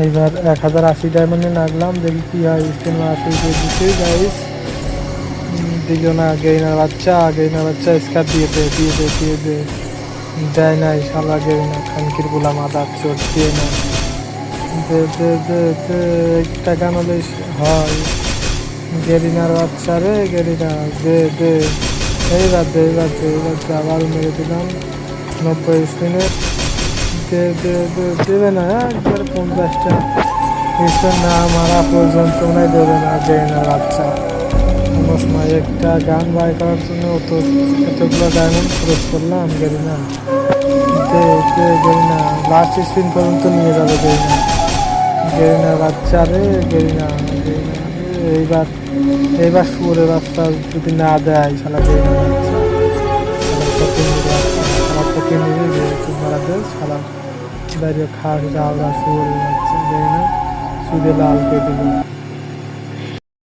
এইবার এক হাজার আশি ডায়মন্ডে নাগলাম, দেখি কি হয় আশি দিয়ে দিচ্ছি গাইস দিল না গেইনার বাচ্চা গেইনার বাচ্চা স্কার দিয়ে দে দিয়ে দে দিয়ে দে। দেয় নাই শালা গেইনা খানকির গোলাম আদার চোট দিয়ে না দে দে একটা হলে হয়। গেরিনার বাচ্চা রে গেরিনা দে দে। এইবার দে এইবার দে এইবার আবার মেরে দিলাম। নব্বই স্পিনে দে দে দে দেবে না একবার পঞ্চাশটা। এসে না মারা পর্যন্ত মনে দেবে না গেরিনার বাচ্চা। কোনো সময় একটা গান বাই করার জন্য অত এতগুলো ডায়মন্ড খরচ করলাম গেরিনা দে দে গেরিনা লাস্ট স্পিন পর্যন্ত নিয়ে যাবে গেরিনা গেরিনা বাচ্চা রে গেরিনা রে, এইবার এইবার শুয়োরের বাচ্চা যদি না দেয় বাচ্চা বাচ্চা, শালা ফকিন্নিরে যে শালা বাইরে খাস যাওয়া শুয়োরের বাচ্চা সুদে লাল দিল